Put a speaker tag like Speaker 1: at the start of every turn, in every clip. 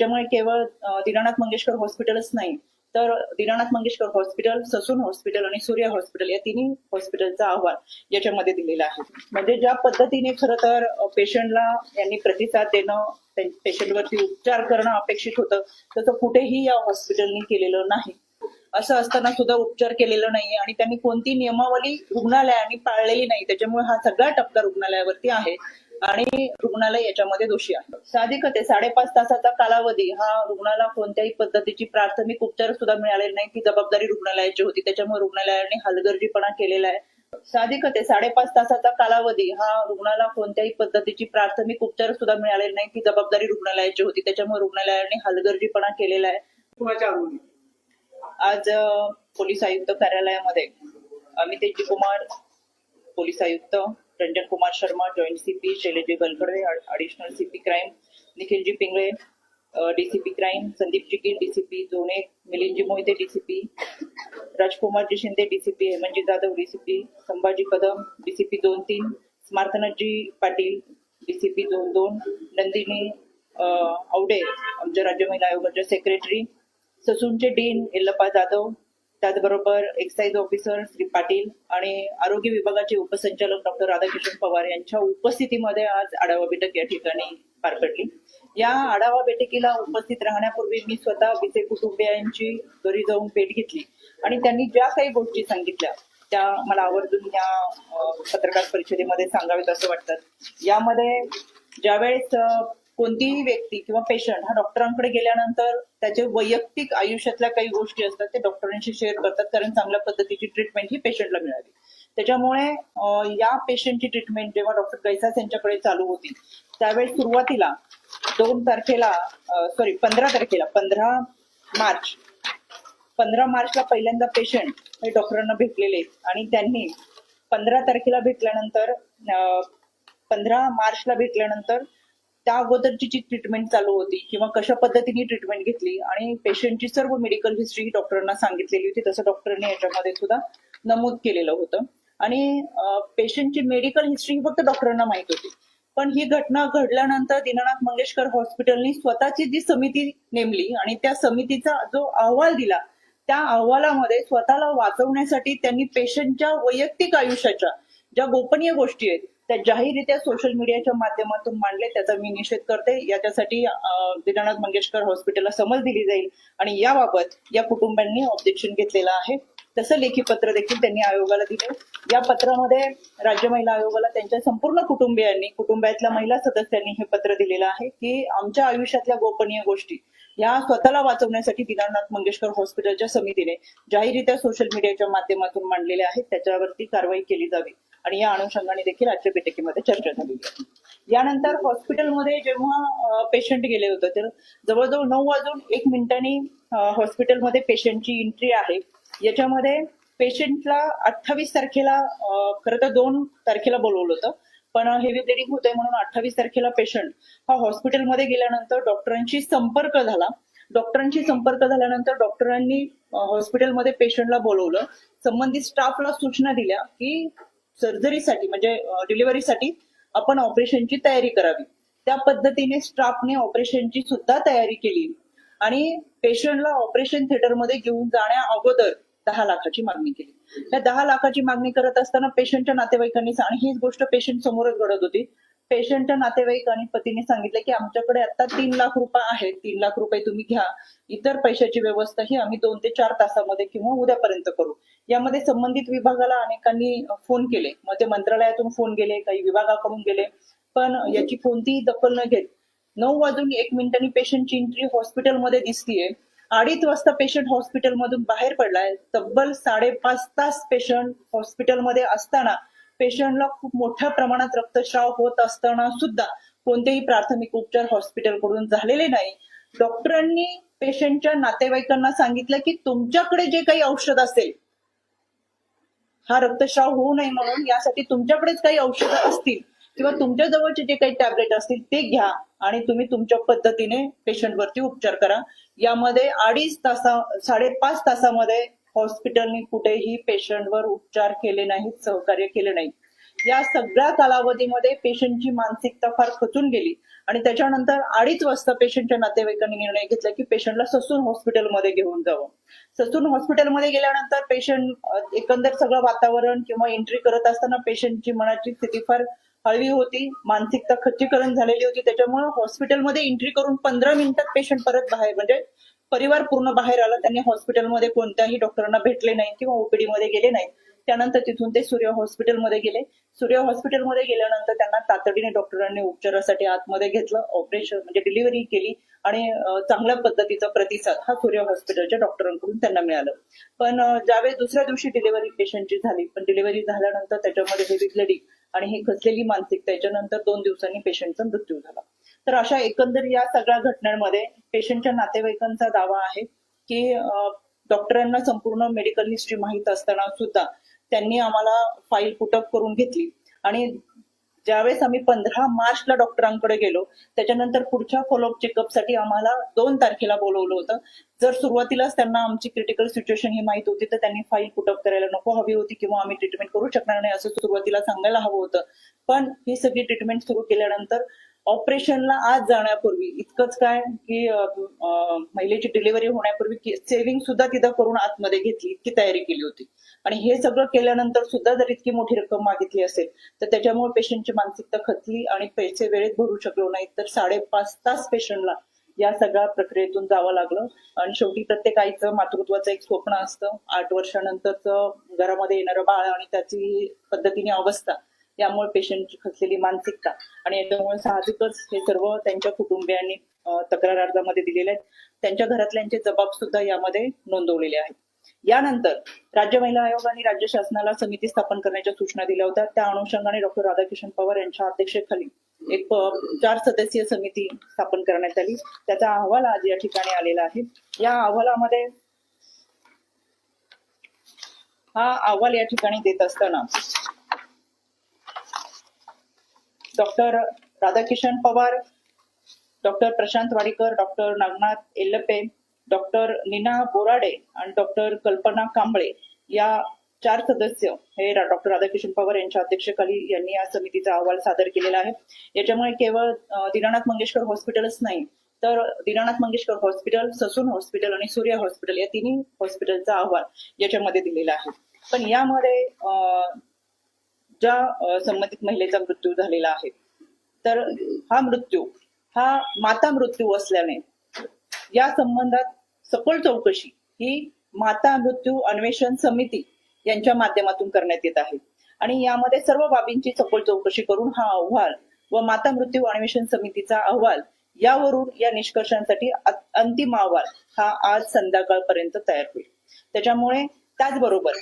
Speaker 1: त्याच्यामुळे केवळ दिनानाथ दीनानाथ मंगेशकर हॉस्पिटलच नाही तर दीनानाथ मंगेशकर हॉस्पिटल ससून हॉस्पिटल आणि सूर्य हॉस्पिटल या तिन्ही हॉस्पिटलचा अहवाल याच्यामध्ये दिलेला आहे. म्हणजे ज्या पद्धतीने खरं तर पेशंटला यांनी प्रतिसाद देणं पेशंटवरती उपचार करणं अपेक्षित होतं तसं कुठेही या हॉस्पिटलनी केलेलं नाही. असं असताना सुद्धा उपचार केलेला नाहीये आणि त्यांनी कोणती नियमावली रुग्णालयाने पाळलेली नाही त्याच्यामुळे हा सगळा टप्पा रुग्णालयावरती आहे. आणि रुग्णालय याच्यामध्ये दोषी आहे. साधिकच आहे. साडेपाच तासाचा कालावधी हा रुग्णाला कोणत्याही पद्धतीची प्राथमिक उपचार सुद्धा मिळालेले नाही. ती जबाबदारी रुग्णालयाची होती. त्याच्यामुळे रुग्णालयाने हलगर्जीपणा केलेला आहे. साधिकच आहे. साडेपाच तासाचा कालावधी हा रुग्णाला कोणत्याही पद्धतीची प्राथमिक उपचार सुद्धा मिळालेले नाही. ती जबाबदारी रुग्णालयाची होती. त्याच्यामुळे रुग्णालयाने हलगर्जीपणा केलेला आहे. आज पोलीस आयुक्त कार्यालयामध्ये अमितेशजी कुमार पोलीस आयुक्त Ranjan Kumar Sharma joint CP Shaileji Galkade additional CP crime Nikhilji Pingale DCP crime Sandeep Chikil DCP zone Milindji Mohite DCP Rajkumarji Shinde DCP Hemantji Jadhav DCP Sambhaji Kadam DCP दोन तीन स्मार्थनाथजी Patil DCP दोन दोन नंदिनी आवडे आमच्या राज्य महिला आयोगाच्या secretary ससूनचे dean Yellappa Jadhav त्याचबरोबर एक्साईज ऑफिसर श्री पाटील आणि आरोग्य विभागाचे उपसंचालक डॉक्टर राधाकिशन पवार यांच्या उपस्थितीमध्ये आज आढावा बैठक या ठिकाणी पार पडली. या आढावा बैठकीला उपस्थित राहण्यापूर्वी मी स्वतः विचे कुटुंबियांची घरी जाऊन भेट घेतली आणि त्यांनी ज्या काही गोष्टी सांगितल्या त्या मला आवर्जून या पत्रकार परिषदेमध्ये सांगावेत असं वाटतं. यामध्ये ज्यावेळेस कोणतीही व्यक्ती किंवा पेशंट हा डॉक्टरांकडे गेल्यानंतर त्याचे वैयक्तिक आयुष्यातल्या काही गोष्टी असतात ते डॉक्टरांशी शेअर करतात कारण चांगल्या पद्धतीची ट्रीटमेंट ही पेशंटला मिळाली. त्याच्यामुळे या पेशंटची ट्रीटमेंट जेव्हा डॉक्टर गैसास यांच्याकडे चालू होती त्यावेळेस सुरुवातीला दोन तारखेला सॉरी पंधरा तारखेला पंधरा मार्च पंधरा मार्चला पहिल्यांदा पेशंट हे डॉक्टरांना भेटलेले आहेत आणि त्यांनी पंधरा तारखेला भेटल्यानंतर पंधरा मार्चला भेटल्यानंतर त्या अगोदरची जी ट्रीटमेंट चालू होती किंवा कशा पद्धतीने ट्रीटमेंट घेतली आणि पेशंटची सर्व मेडिकल हिस्ट्री डॉक्टरांना सांगितलेली होती तसं डॉक्टरांनी याच्यामध्ये सुद्धा नमूद केलेलं होतं. आणि पेशंटची मेडिकल हिस्ट्री फक्त डॉक्टरांना माहीत होती. पण ही घटना घडल्यानंतर दीनानाथ मंगेशकर हॉस्पिटलनी स्वतःची जी समिती नेमली आणि त्या समितीचा जो अहवाल दिला त्या अहवालामध्ये स्वतःला वाचवण्यासाठी त्यांनी पेशंटच्या वैयक्तिक आयुष्याच्या ज्या गोपनीय गोष्टी आहेत त्या जाहीररित्या सोशल मीडियाच्या माध्यमातून मांडले त्याचा मी निषेध करते. याच्यासाठी अं, दीनानाथ मंगेशकर हॉस्पिटलला समज दिली जाईल आणि याबाबत या कुटुंबांनी ऑब्जेक्शन घेतलेलं आहे. तसं लेखी पत्र देखील त्यांनी आयोगाला दिले. या पत्रामध्ये राज्य महिला आयोगाला त्यांच्या संपूर्ण कुटुंबियांनी कुटुंबातल्या महिला सदस्यांनी हे पत्र दिलेलं आहे की आमच्या आयुष्यातल्या गोपनीय गोष्टी या स्वतःला वाचवण्यासाठी दीनानाथ मंगेशकर हॉस्पिटलच्या समितीने जाहीररित्या सोशल मीडियाच्या माध्यमातून मांडलेल्या आहेत. त्याच्यावरती कारवाई केली जावी. आणि या अनुषंगाने देखील आजच्या बैठकीमध्ये चर्चा झालेली आहे. यानंतर हॉस्पिटलमध्ये जेव्हा पेशंट गेले होते तर जवळजवळ नऊ वाजून एक मिनिटांनी हॉस्पिटलमध्ये पेशंटची एंट्री आहे. याच्यामध्ये पेशंटला अठ्ठावीस तारखेला खरं तर दोन तारखेला बोलवलं होतं पण हेवी ब्लिडिंग होतंय म्हणून अठ्ठावीस तारखेला पेशंट हा हॉस्पिटलमध्ये गेल्यानंतर डॉक्टरांशी संपर्क झाला. डॉक्टरांशी संपर्क झाल्यानंतर डॉक्टरांनी हॉस्पिटलमध्ये पेशंटला बोलवलं. संबंधित स्टाफला सूचना दिल्या की सर्जरीसाठी म्हणजे डिलिव्हरीसाठी आपण ऑपरेशनची तयारी करावी. त्या पद्धतीने स्टाफने ऑपरेशनची सुद्धा तयारी केली. आणि पेशंटला ऑपरेशन थिएटरमध्ये घेऊन जाण्या अगोदर दहा लाखाची मागणी केली. त्या दहा लाखाची मागणी करत असताना पेशंटच्या नातेवाईकांनी आणि हीच गोष्ट पेशंट समोरच घडत होती. पेशंटच्या नातेवाईक आणि पतीने सांगितलं की आमच्याकडे आता तीन लाख रुपये आहेत. तीन लाख रुपये तुम्ही घ्या. इतर पैशाची व्यवस्था ही आम्ही दोन ते चार तासामध्ये किंवा उद्यापर्यंत करू. यामध्ये संबंधित विभागाला अनेकांनी फोन केले. मग ते मंत्रालयातून फोन गेले काही विभागाकडून गेले. पण याची कोणतीही दखल न घेत नऊ वाजून एक मिनिटांनी पेशंटची एंट्री हॉस्पिटलमध्ये दिसतीये. अडीच वाजता पेशंट हॉस्पिटलमधून बाहेर पडलाय. तब्बल साडेपाच तास पेशंट हॉस्पिटलमध्ये असताना पेशंटला खूप मोठ्या प्रमाणात रक्तस्राव होत असताना सुद्धा कोणतेही प्राथमिक उपचार हॉस्पिटलकडून झालेले नाही. डॉक्टरांनी पेशंटच्या नातेवाईकांना सांगितलं की तुमच्याकडे जे काही औषध असेल हा रक्तस्राव होऊ नये म्हणून यासाठी तुमच्याकडेच काही औषधं असतील किंवा तुमच्या जवळचे जे काही टॅबलेट असतील ते घ्या आणि तुम्ही तुमच्या पद्धतीने पेशंटवरती उपचार करा. यामध्ये अडीच तासा साडेपाच तासामध्ये हॉस्पिटलनी कुठेही पेशंटवर उपचार केले नाहीत सहकार्य केले नाही या सगळ्या कालावधीमध्ये पेशंटची मानसिकता फार खचून गेली आणि त्याच्यानंतर अडीच वाजता पेशंटच्या नातेवाईकांनी निर्णय घेतला की पेशंटला ससून हॉस्पिटलमध्ये घेऊन जावं. ससून हॉस्पिटलमध्ये गेल्यानंतर पेशंट एकंदर सगळं वातावरण किंवा एंट्री करत असताना पेशंटची मनाची स्थिती फार हळवी होती मानसिकता खच्चीकरण झालेली होती त्याच्यामुळे हॉस्पिटलमध्ये एंट्री करून पंधरा मिनिटात पेशंट परत बाहेर म्हणजे परिवार पूर्ण बाहेर आला त्यांनी हॉस्पिटलमध्ये कोणत्याही डॉक्टरांना भेटले नाही किंवा ओपीडी मध्ये गेले नाही. त्यानंतर तिथून ते सूर्य हॉस्पिटलमध्ये गेले. सूर्य हॉस्पिटलमध्ये गेल्यानंतर त्यांना तातडीने डॉक्टरांनी उपचारासाठी आतमध्ये घेतलं ऑपरेशन म्हणजे डिलिव्हरी केली आणि चांगल्या पद्धतीचा प्रतिसाद हा सूर्य हॉस्पिटलच्या डॉक्टरांकडून त्यांना मिळाला. पण ज्यावेळेस दुसऱ्या दिवशी डिलिव्हरी पेशंटची झाली पण डिलिव्हरी झाल्यानंतर त्याच्यामध्ये हेवी ब्लिडिंग आणि हे खचलेली मानसिकता याच्यानंतर दोन दिवसांनी पेशंटचा मृत्यू झाला. तर अशा एकंदर या सगळ्या घटनांमध्ये पेशंटच्या नातेवाईकांचा दावा आहे की डॉक्टरांना संपूर्ण मेडिकल हिस्ट्री माहीत असताना सुद्धा त्यांनी आम्हाला फाईल पुटअप करून घेतली. आणि ज्यावेळेस आम्ही पंधरा मार्चला डॉक्टरांकडे गेलो त्याच्यानंतर पुढच्या फॉलोअप चेकअपसाठी आम्हाला दोन तारखेला बोलवलं होतं. जर सुरुवातीलाच त्यांना आमची क्रिटिकल सिच्युएशन ही माहीत होती तर त्यांनी फाईल पुटअप करायला नको हवी होती किंवा आम्ही ट्रीटमेंट करू शकणार नाही असं सुरुवातीला सांगायला हवं होतं. पण ही सगळी ट्रीटमेंट सुरू केल्यानंतर ऑपरेशनला आज जाण्यापूर्वी इतकंच काय की महिलेची डिलिव्हरी होण्यापूर्वी सेव्हिंग सुद्धा तिथं करून आतमध्ये घेतली इतकी तयारी केली होती. आणि हे सगळं केल्यानंतर सुद्धा जर इतकी मोठी रक्कम मागितली असेल तर त्याच्यामुळे पेशंटची मानसिकता खचली आणि पैसे वेळेत भरू शकलो नाही तर साडेपाच तास पेशंटला या सगळ्या प्रक्रियेतून जावं लागलं. आणि शेवटी प्रत्येक आईचं मातृत्वाचं एक स्वप्न असतं. आठ वर्षानंतरचं घरामध्ये येणारं बाळ आणि त्याची पद्धतीने अवस्था यामुळे पेशंटची खचलेली मानसिकता आणि याच्यामुळे साहजिकच हे सर्व त्यांच्या कुटुंबियांनी तक्रार अर्जामध्ये दिलेले आहेत. त्यांच्या घरातल्यांचे जबाब सुद्धा यामध्ये नोंदवलेले आहेत. यानंतर राज्य महिला आयोग आणि राज्य शासनाला समिती स्थापन करण्याच्या सूचना दिल्या होत्या. त्या अनुषंगाने डॉक्टर राधाकिशन पवार यांच्या अध्यक्षतेखाली एक चार सदस्यीय समिती स्थापन करण्यात आली. त्याचा अहवाल आज या ठिकाणी आलेला आहे. या अहवालामध्ये हा अहवाल या ठिकाणी देत असताना doctor Radhakishan Pawar doctor Prashant Wadikar doctor Nagnath Ellape doctor Neena Borade आणि डॉक्टर कल्पना कांबळे या चार सदस्य हे रा- डॉक्टर राधाकिशन पवार यांच्या अध्यक्षतेखाली यांनी या समितीचा अहवाल सादर केलेला आहे. याच्यामुळे केवळ दीनानाथ मंगेशकर हॉस्पिटलच नाही तर दीनानाथ मंगेशकर हॉस्पिटल ससून हॉस्पिटल आणि सूर्य हॉस्पिटल या तिन्ही हॉस्पिटलचा अहवाल याच्यामध्ये दिलेला आहे. पण यामध्ये ज्या संबंधित महिलेचा मृत्यू झालेला आहे. तर हा मृत्यू हा माता मृत्यू असल्याने या संबंधात सखोल चौकशी ही माता मृत्यू अन्वेषण समिती यांच्या माध्यमातून करण्यात येत आहे. आणि यामध्ये सर्व बाबींची सखोल चौकशी करून हा अहवाल व माता मृत्यू अन्वेषण समितीचा अहवाल यावरून या निष्कर्षांसाठी अंतिम अहवाल हा आज संध्याकाळपर्यंत तयार होईल. त्याच्यामुळे त्याचबरोबर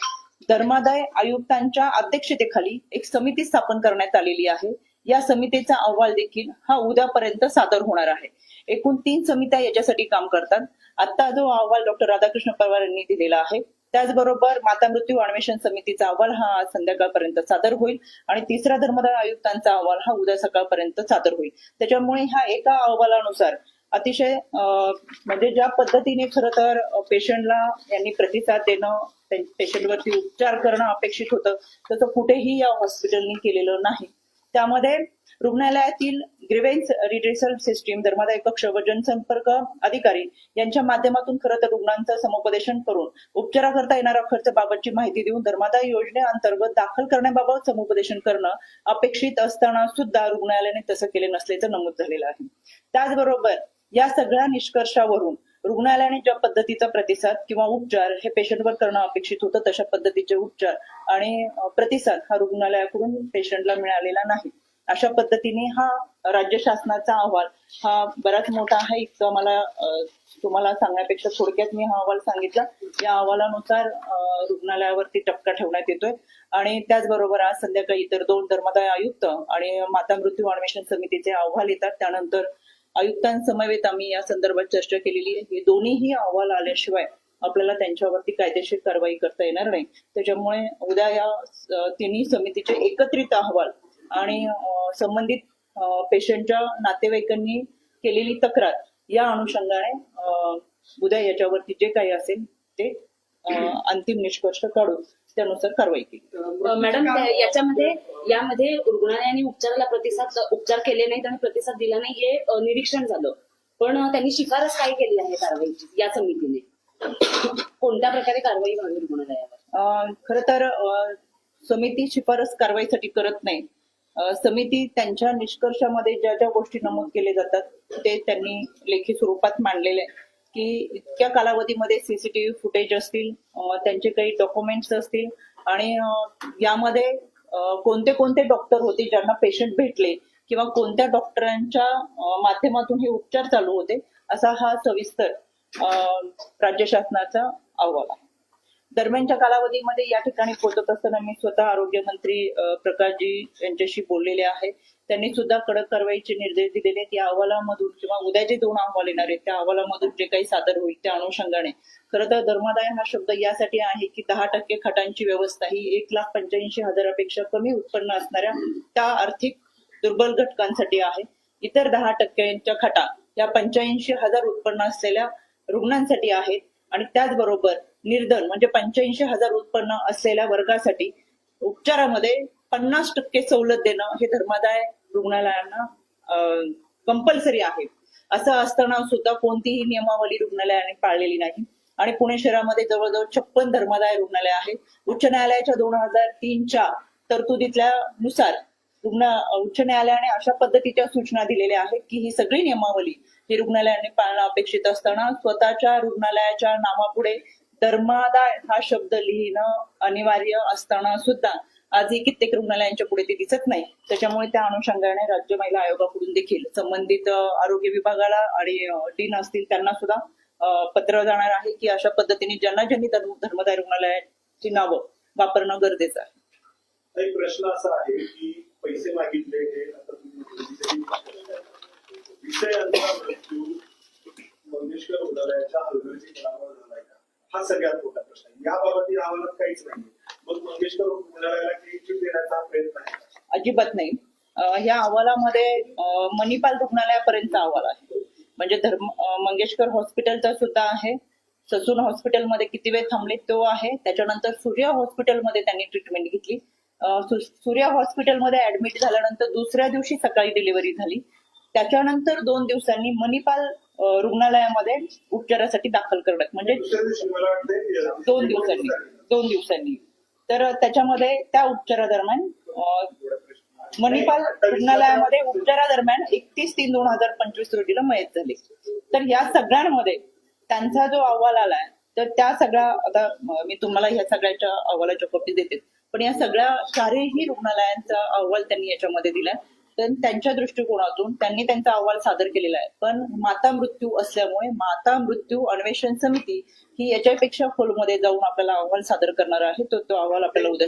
Speaker 1: धर्मादाय आयुक्तांच्या अध्यक्षतेखाली एक समिती स्थापन करण्यात आलेली आहे. या समितीचा अहवाल देखील हा उद्यापर्यंत सादर होणार आहे. एकूण तीन समित्या याच्यासाठी काम करतात. आता जो अहवाल डॉक्टर राधाकृष्ण पवार यांनी दिलेला आहे त्याचबरोबर माता मृत्यू अन्वेषण समितीचा अहवाल हा आज संध्याकाळपर्यंत सादर होईल आणि तिसरा धर्मदाय आयुक्तांचा अहवाल हा उद्या सकाळपर्यंत सादर होईल. त्याच्यामुळे ह्या एका अहवालानुसार अतिशय अं, म्हणजे ज्या पद्धतीने खरं तर पेशंटला यांनी प्रतिसाद देणं पेशंटवरती उपचार करणं अपेक्षित होतं. तसं कुठेही या हॉस्पिटलनी केलेलं नाही. त्यामध्ये रुग्णालयातील ग्रिव्हेन्स रिड्रेसल सिस्टीम धर्मादाय कक्ष व जनसंपर्क अधिकारी यांच्या माध्यमातून खरं तर रुग्णांचं समुपदेशन करून उपचाराकरता येणारा खर्च बाबतची माहिती देऊन धर्मादाय योजनेअंतर्गत दाखल करण्याबाबत समुपदेशन करणं अपेक्षित असताना सुद्धा रुग्णालयाने तसं केले नसल्याचं नमूद झालेलं आहे. त्याचबरोबर या सगळ्या निष्कर्षावरून रुग्णालयाने ज्या पद्धतीचा प्रतिसाद किंवा उपचार हे पेशंटवर करणं अपेक्षित होतं तशा पद्धतीचे उपचार आणि प्रतिसाद हा रुग्णालयाकडून पेशंटला मिळालेला नाही. अशा पद्धतीने हा राज्य शासनाचा अहवाल हा बराच मोठा आहे इतकं मला तुम्हाला सांगण्यापेक्षा थोडक्यात मी हा अहवाल सांगितला. या अहवालानुसार रुग्णालयावरती टपका ठेवण्यात येतोय आणि त्याचबरोबर आज संध्याकाळी इतर दोन धर्मादाय आयुक्त आणि माता मृत्यू अन्वेषण समितीचे अहवाल येतात. त्यानंतर आयुक्तांसमवेत आम्ही या संदर्भात चर्चा केलेली आहे. हे दोन्हीही अहवाल आल्याशिवाय आपल्याला त्यांच्यावरती कायदेशीर कारवाई करता येणार नाही. त्याच्यामुळे उद्या या तिन्ही समितीचे एकत्रित अहवाल आणि संबंधित पेशंटच्या नातेवाईकांनी केलेली तक्रार या अनुषंगाने उद्या याच्यावरती जे काही असेल ते अंतिम निष्कर्ष काढून त्यानुसार कारवाई केली.
Speaker 2: मॅडम याच्यामध्ये यामध्ये रुग्णालयाने उपचाराला प्रतिसाद उपचार केले नाहीत आणि प्रतिसाद दिला नाही हे निरीक्षण झालं. पण त्यांनी शिफारस काय केली आहे कारवाईची या समितीने? कोणत्या प्रकारे कारवाई व्हावी रुग्णालयावर?
Speaker 1: खरं तर समिती शिफारस कारवाईसाठी करत नाही. समिती त्यांच्या निष्कर्षामध्ये ज्या ज्या गोष्टी नमूद केले जातात ते त्यांनी लेखी स्वरूपात मांडलेले आहे की इतक्या कालावधीमध्ये सीसीटीव्ही फुटेज असतील त्यांचे काही डॉक्युमेंट्स असतील आणि यामध्ये कोणते कोणते डॉक्टर होते ज्यांना पेशंट भेटले किंवा कोणत्या डॉक्टरांच्या माध्यमातून हे उपचार चालू होते असा हा सविस्तर राज्य शासनाचा अहवाल आहे. दरम्यानच्या कालावधीमध्ये या ठिकाणी पोहोचत असताना मी स्वतः आरोग्यमंत्री प्रकाशजी यांच्याशी बोललेले आहे त्यांनी सुद्धा कडक कारवाईचे निर्देश दिलेले आहेत. या अहवालामधून किंवा उद्या जे दोन अहवाल येणार आहेत. त्या अहवालामधून जे काही सादर होईल त्या अनुषंगाने. खरं तर धर्मादाय हा शब्द यासाठी आहे की दहा टक्के खटांची व्यवस्था ही एक लाख पंच्याऐंशी हजारापेक्षा कमी उत्पन्न असणाऱ्या त्या आर्थिक दुर्बल घटकांसाठी आहे. इतर दहा टक्क्यांच्या खटा या पंच्याऐंशी हजार उत्पन्न असलेल्या रुग्णांसाठी आहेत. आणि त्याचबरोबर निर्धन म्हणजे पंच्याऐंशी हजार उत्पन्न असलेल्या वर्गासाठी उपचारामध्ये पन्नास टक्के सवलत देणं हे धर्मादाय रुग्णालयांना कंपल्सरी आहे. असं असताना सुद्धा कोणतीही नियमावली रुग्णालयाने पाळलेली नाही. आणि पुणे शहरामध्ये जवळजवळ छप्पन धर्मादाय रुग्णालय आहे. उच्च न्यायालयाच्या दोन हजार तीनच्या तरतुदीतल्या नुसार रुग्ण उच्च न्यायालयाने अशा पद्धतीच्या सूचना दिलेल्या आहेत की ही सगळी नियमावली ही रुग्णालयाने पाळणं अपेक्षित असताना स्वतःच्या रुग्णालयाच्या नावापुढे धर्मादाय हा शब्द लिहिणं अनिवार्य असताना सुद्धा आजही कित्येक रुग्णालयांच्या पुढे ते दिसत नाही. त्याच्यामुळे त्या अनुषंगाने राज्य महिला आयोगाकडून देखील संबंधित आरोग्य विभागाला आणि डीन असतील त्यांना सुद्धा पत्र जाणार आहे की अशा पद्धतीने ज्यांना ज्यांनी धर्मदाय रुग्णालयाची नावं वापरणं गरजेचं आहे.
Speaker 3: एक प्रश्न असा आहे की पैसे मागितले हे आता तुम्ही मुलींसाठी विषय अंतरा मृत्यू मंगेशकर रुग्णालयाच्या हलगर्जीपणावर झालाय का हा सगळ्यात मोठा प्रश्न आहे. याबाबत या अहवालात काहीच नाही. मग मंगेशकर रुग्णालयाला देण्याचा प्रयत्न आहे.
Speaker 1: अजिबात नाही. ह्या अहवालामध्ये मणिपाल रुग्णालयापर्यंतचा अहवाल आहे. म्हणजे धर्म मंगेशकर हॉस्पिटलचा सुद्धा आहे. ससून हॉस्पिटलमध्ये किती वेळ थांबले तो आहे. त्याच्यानंतर सूर्य हॉस्पिटलमध्ये त्यांनी ट्रीटमेंट घेतली. सूर्या सूर्य हॉस्पिटलमध्ये ऍडमिट झाल्यानंतर दुसऱ्या दिवशी सकाळी डिलिव्हरी झाली. त्याच्यानंतर दोन दिवसांनी मणिपाल रुग्णालयामध्ये उपचारासाठी दाखल करण्यात म्हणजे दोन दिवसांनी दोन दिवसांनी. तर त्याच्यामध्ये त्या उपचारादरम्यान मणिपाल रुग्णालयामध्ये उपचारादरम्यान एकतीस तीन दोन हजार पंचवीस रोजीला मयत झाले. तर या सगळ्यांमध्ये त्यांचा जो अहवाल आलाय तर त्या सगळ्या आता मी तुम्हाला ह्या सगळ्याच्या अहवालाच्या कॉपी देते. पण या सगळ्या चारही रुग्णालयांचा अहवाल त्यांनी याच्यामध्ये दिलाय. तर त्यांच्या दृष्टिकोनातून त्यांनी त्यांचा अहवाल सादर केलेला आहे. पण माता मृत्यू असल्यामुळे माता मृत्यू अन्वेषण समिती ही याच्यापेक्षा खोलमध्ये जाऊन आपल्याला अहवाल सादर करणार आहे. तो तो अहवाल आपल्याला उद्या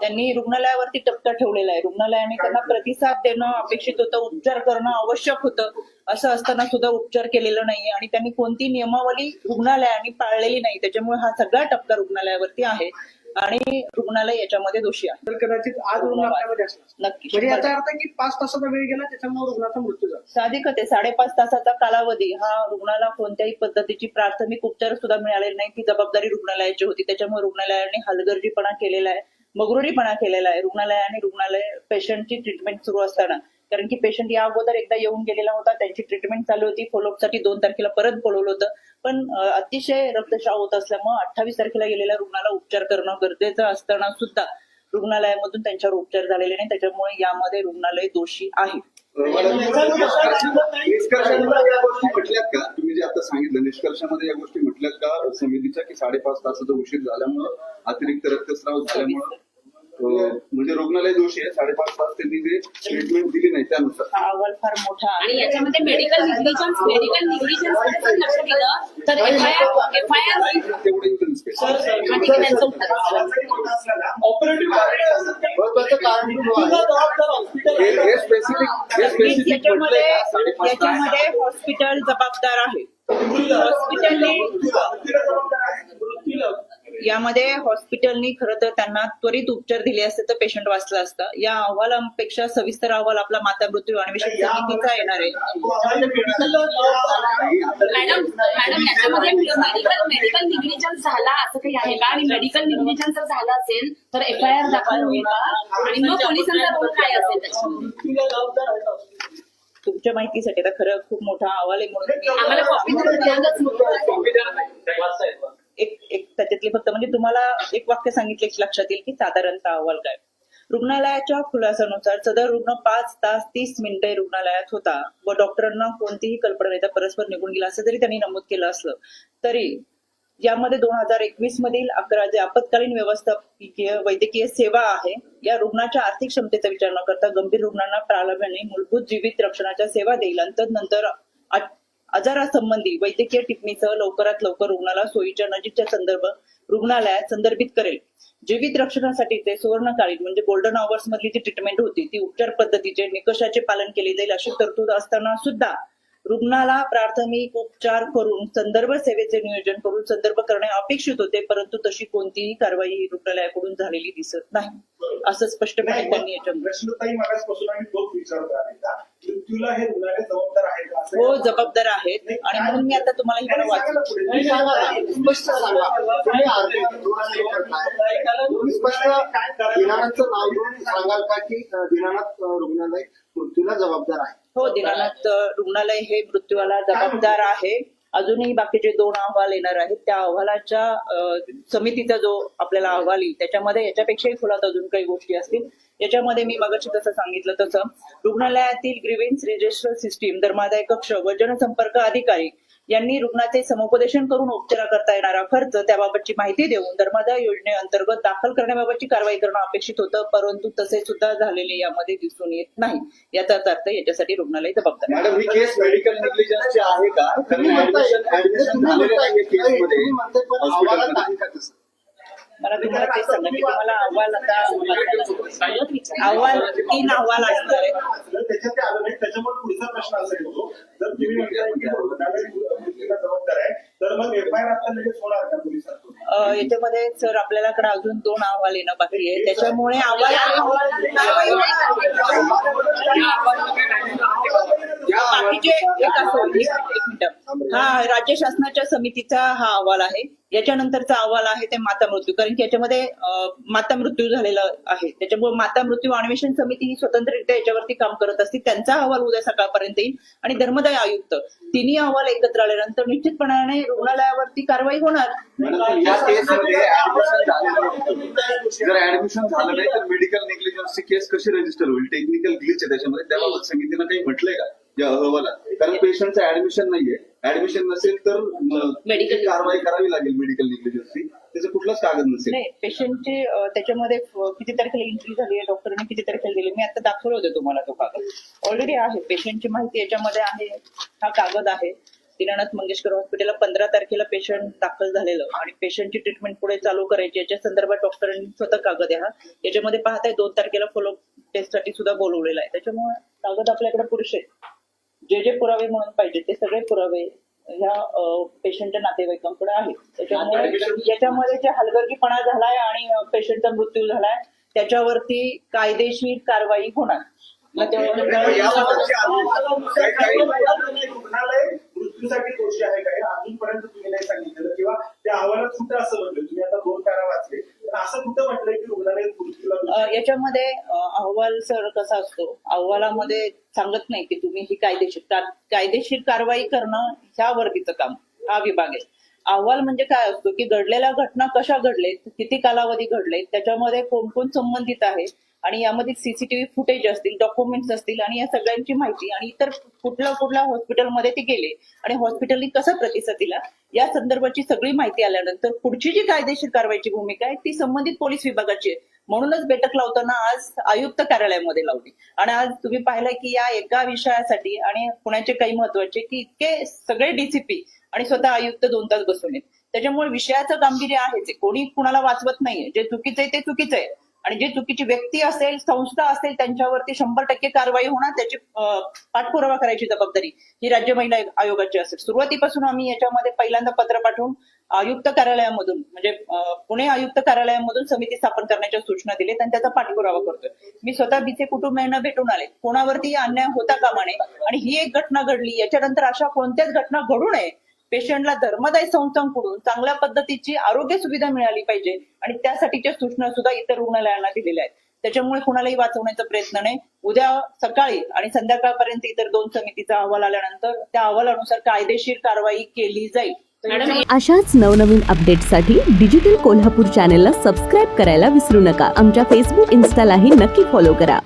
Speaker 1: त्यांनी रुग्णालयावरती टप्पा ठेवलेला आहे. रुग्णालयाने त्यांना प्रतिसाद देणं अपेक्षित होतं. उपचार करणं आवश्यक होतं. असं असताना सुद्धा उपचार केलेला नाहीये. आणि त्यांनी कोणती नियमावली रुग्णालयाने पाळलेली नाही. त्याच्यामुळे हा सगळा टप्पा रुग्णालयावरती आहे. आणि रुग्णालय याच्यामध्ये दोषी आहे.
Speaker 4: तर कदाचित आज रुग्ण आपल्यामध्ये असणार.
Speaker 1: नक्की
Speaker 4: म्हणजे याचा अर्थ की पाच तासाचा वेळ गेला त्याच्यामुळे रुग्णाचा मृत्यू झाला.
Speaker 1: साधिकच आहे. साडेपाच तासाचा कालावधी हा रुग्णाला कोणत्याही पद्धतीची प्राथमिक उपचार सुद्धा मिळालेले नाही. ती जबाबदारी रुग्णालयाची होती. त्याच्यामुळे रुग्णालयाने हलगर्जीपणा केलेला आहे मगरुरीपणा केलेला आहे. रुग्णालयाने रुग्णालय पेशंटची ट्रीटमेंट सुरू असताना. कारण की पेशंट या अगोदर एकदा येऊन गेलेला होता त्यांची ट्रीटमेंट चालू होती. फॉलोअपसाठी दोन तारखेला परत बोलवलं होतं. पण अतिशय रक्तस्राव होत असल्यामुळे अठ्ठावीस तारखेला गेलेल्या रुग्णाला उपचार करणं गरजेचं असताना सुद्धा रुग्णालयामधून त्यांच्यावर उपचार झालेले नाही. त्याच्यामुळे यामध्ये रुग्णालय दोषी आहे.
Speaker 5: निष्कर्षामध्ये या गोष्टी म्हटल्यात का? तुम्ही जे आता सांगितलं निष्कर्षामध्ये या गोष्टी म्हटल्यात का? समितीच्या की साडेपाच तासाचा उशीर झाल्यामुळं अतिरिक्त रक्तस्राव झाल्यामुळं? म्हणजे रुग्णालय दोषी आहे. साडेपाच तास त्यांनी जे ट्रीटमेंट दिली नाही त्यानुसार.
Speaker 1: हा अहवाल फार मोठा आहे.
Speaker 2: आणि याच्यामध्ये मेडिकल निग्लिजन्स मेडिकल निग्लिजन्स लक्ष दिलं तर F I R F I R
Speaker 5: तेवढे evidence पाहिजे.
Speaker 2: आणि त्यांचं उत्तर
Speaker 5: हे हे स्पेसिफिक हे स्पेसिफिक
Speaker 1: याच्यामध्ये
Speaker 5: म्हटलंय का? साडेपाच तास.
Speaker 1: याच्यामध्ये हॉस्पिटल जबाबदार आहे. हॉस्पिटलने यामध्ये हॉस्पिटलनी खरं तर त्यांना त्वरित उपचार दिले असते तर पेशंट वाचला असता. या अहवालापेक्षा सविस्तर अहवाल आपला माता मृत्यू अन्वेषण समितीचा येणार आहे.
Speaker 2: मॅडम मॅडम याच्यामध्ये मेडिकल मेडिकल निग्लिजन्स झाला असं काही आहे का? आणि मेडिकल निग्लिजन्स जर झाला असेल तर एफ आय आर दाखल होईल का? आणि मग पोलिसांचा रोल काय असेल?
Speaker 1: तुमच्या माहितीसाठी आता खरं खूप मोठा अहवाल आहे म्हणून एक एक त्याच्यातली फक्त म्हणजे तुम्हाला एक वाक्य सांगितले की लक्षात येईल की साधारणतः अहवाल काय. रुग्णालयाच्या खुलासानुसार सदर रुग्ण पाच तास तीस मिनिटे रुग्णालयात होता व डॉक्टरांना कोणतीही कल्पना देता परस्पर निघून गेला असं जरी त्यांनी नमूद केलं असलं तरी यामध्ये दोन हजार एकवीस मधील अकरा जे आपत्कालीन व्यवस्थापकीय वैद्यकीय सेवा आहे या रुग्णाच्या आर्थिक क्षमतेचा विचार न करता गंभीर रुग्णांना प्रारंभाने मूलभूत जीवित रक्षणाच्या सेवा देईल. आणि तदनंतर आजारासंबंधी वैद्यकीय टिप्पणीसह लवकरात लवकर रुग्णाला सोयीच्या नजीकच्या संदर्भ रुग्णालयात संदर्भित करेल. जीवित रक्षणासाठी ते सुवर्णकालीन म्हणजे गोल्डन आवर्स मधली जी ट्रीटमेंट होती ती उपचार पद्धतीचे निकषाचे पालन केले जाईल अशी तरतूद असताना सुद्धा रुग्णाला प्राथमिक उपचार करून संदर्भ सेवेचे नियोजन करून संदर्भ करणे अपेक्षित होते परंतु तशी कोणतीही कारवाई रुग्णालयाकडून झालेली दिसत नाही. असं स्पष्टपणे त्यांनी
Speaker 3: हे रुग्णालय जबाबदार आहे का? असं
Speaker 1: हो जबाबदार आहेत. आणि म्हणून मी आता तुम्हाला ही
Speaker 6: सांगाल का की दिनानाथ रुग्णालय मृत्यूला जबाबदार आहे?
Speaker 1: हो दिनानाथ रुग्णालय हे मृत्यूला जबाबदार आहे. अजूनही बाकीचे दोन अहवाल येणार आहेत. त्या अहवालाच्या समितीचा जो आपल्याला अहवाल येईल त्याच्यामध्ये याच्यापेक्षाही खुलात अजून काही गोष्टी असतील. याच्यामध्ये मी मगाशी जसं सांगितलं तसं रुग्णालयातील ग्रीवेन्स रजिस्टर सिस्टीम धर्मादाय कक्ष व जनसंपर्क अधिकारी यांनी रुग्णाचे समुपदेशन करून उपचार करता येणारा खर्च त्याबाबतची माहिती देऊन धर्मादाय योजनेअंतर्गत दाखल करण्याबाबतची कारवाई करणं अपेक्षित होतं परंतु तसे सुद्धा झालेले यामध्ये दिसून येत नाही. याचाच अर्थ याच्यासाठी रुग्णालय जबाबदार आहे.
Speaker 5: मॅडम ही केस मेडिकल निग्लिजन्सची आहे का?
Speaker 1: मला तुम्हाला ते सांगा की तुम्हाला अहवाल आता अहवाल तीन अहवाल असणार आहे
Speaker 3: असलं त्याच्यामुळे पुढचा प्रश्न असा येतो जर तुम्ही म्हणताय की रुग्णालय मृत्यूला जबाबदार आहे. तर मग एफ आय आर आता लगेच होणार का पोलिसांकडून?
Speaker 1: अ, याच्यामध्ये सर आपल्याकडे अजून दोन अहवाल येणं बाकी आहे. त्याच्यामुळे अहवाल. बाकीचे एक असो एक एक मिनिट. हा राज्य शासनाच्या समितीचा हा अहवाल आहे. याच्यानंतरचा अहवाल आहे ते माता मृत्यू कारण की याच्यामध्ये माता मृत्यू झालेला आहे. त्याच्यामुळे माता मृत्यू अन्वेषण समिती ही स्वतंत्ररित्या याच्यावरती काम करत असते. त्यांचा अहवाल उद्या सकाळपर्यंत येईल. आणि धर्मदाय आयुक्त तिन्ही अहवाल एकत्र आल्यानंतर निश्चितपणाने रुग्णालयावरती कारवाई होणार.
Speaker 5: जर ऍडमिशन झालं नाही तर मेडिकल निग्लिजन्सची केस कशी रजिस्टर होईल? टेक्निकल ग्लिच आहे त्याच्यामध्ये. त्याबाबत समितीनं काही म्हटलंय का? या अहवालात कारण पेशंटचं ऍडमिशन नाहीये. ऍडमिशन नसेल तर म,
Speaker 2: Medical-
Speaker 5: जी कारवाई करावी लागेल मेडिकल निग्लिजन्सची त्याचं कुठलाच कागद नसेल.
Speaker 1: नाही पेशंटचे त्याच्यामध्ये किती तारखेला एंट्री झाली आहे डॉक्टरने किती तारखेला दिली मी आता दाखवलं होतं तुम्हाला तो कागद. ऑलरेडी आहे. पेशंटची माहिती याच्यामध्ये आहे. हा कागद आहे. दिनानाथ मंगेशकर हॉस्पिटलला पंधरा तारखेला पेशंट दाखल झालेलं. आणि पेशंटची ट्रीटमेंट पुढे चालू करायची. याच्या संदर्भात डॉक्टरांनी स्वतः कागद आहे हा. याच्यामध्ये पाहताय दोन तारखेला फॉलो टेस्टसाठी सुद्धा बोलवलेला आहे. त्याच्यामुळे कागद आपल्याकडे पुरुष आहे जे जे पुरावे म्हणून पाहिजे ते सगळे पुरावे ह्या पेशंटच्या नातेवाईकांकडे आहेत. त्याच्यामुळे याच्यामध्ये जे हलगर्जीपणा झालाय आणि पेशंटचा मृत्यू झालाय त्याच्यावरती कायदेशीर कारवाई होणार.
Speaker 3: मृत्यूसाठी दोषी आहे का हे अजूनपर्यंत तुम्ही नाही सांगितलं किंवा त्या अहवालात कुठं असं म्हटलं? तुम्ही आता दोन कारा वाचले. असं कुठं म्हटलंय की रुग्णालय मृत्यूला
Speaker 1: याच्यामध्ये अहवाल सर कसा असतो? अहवालामध्ये सांगत नाही की तुम्ही ही कायदेशीर कायदेशीर कारवाई करणं ह्या वर्गीचं काम हा विभाग आहे. अहवाल म्हणजे काय असतो की घडलेल्या घटना कशा घडले किती कालावधी घडले त्याच्यामध्ये कोण कोण संबंधित आहे आणि यामध्ये सीसीटीव्ही फुटेज असतील डॉक्युमेंट्स असतील आणि या सगळ्यांची माहिती आणि इतर कुठल्या कुठल्या हॉस्पिटलमध्ये ते गेले आणि हॉस्पिटलनी कसा प्रतिसाद दिला या संदर्भाची सगळी माहिती आल्यानंतर पुढची जी कायदेशीर कारवाईची भूमिका आहे ती संबंधित पोलीस विभागाची आहे. म्हणूनच बैठक लावताना आज आयुक्त कार्यालयामध्ये लावली. आणि आज तुम्ही पाहिलंय की या एका विषयासाठी आणि पुण्याचे काही महत्त्वाचे की इतके सगळे डीसीपी आणि स्वतः आयुक्त दोन तास बसून आहेत. त्याच्यामुळे विषयाचं गांभीर्य आहेच कोणी कुणाला वाचवत नाहीये. जे चुकीचं आहे ते चुकीचं आहे. आणि जे चुकीची व्यक्ती असेल संस्था असेल त्यांच्यावरती शंभर टक्के कारवाई होणार त्याची पाठपुरावा करायची जबाबदारी ही राज्य महिला आयोगाची असेल. सुरुवातीपासून आम्ही याच्यामध्ये पहिल्यांदा पत्र पाठवून आयुक्त कार्यालयामधून म्हणजे पुणे आयुक्त कार्यालयामधून समिती स्थापन करण्याच्या सूचना दिलेत आणि त्याचा पाठपुरावा करतोय. मी स्वतः बीचे कुटुंबियांना भेटून आले. कोणावरती अन्याय होता कामा नये आणि ही एक घटना घडली. याच्यानंतर अशा कोणत्याच घटना घडू नये पेशंटला धर्मदाय संस्थांकडून चांगल्या पद्धतीची आरोग्य सुविधा मिळाली पाहिजे आणि त्यासाठीच्या सूचना सुद्धा इतर रुग्णालयांना दिलेल्या आहेत. त्याच्यामुळे कुणालाही वाचवण्याचा प्रयत्न नाही. उद्या सकाळी आणि संध्याकाळपर्यंत इतर दोन समितीचा अहवाल आल्यानंतर त्या अहवालानुसार कायदेशीर कारवाई केली जाईल.
Speaker 7: अशाच नवनवीन अपडेट्ससाठी डिजिटल कोल्हापूर चॅनेलला सबस्क्राईब करायला विसरू नका. आमच्या फेसबुक इन्स्टालाही नक्की फॉलो करा.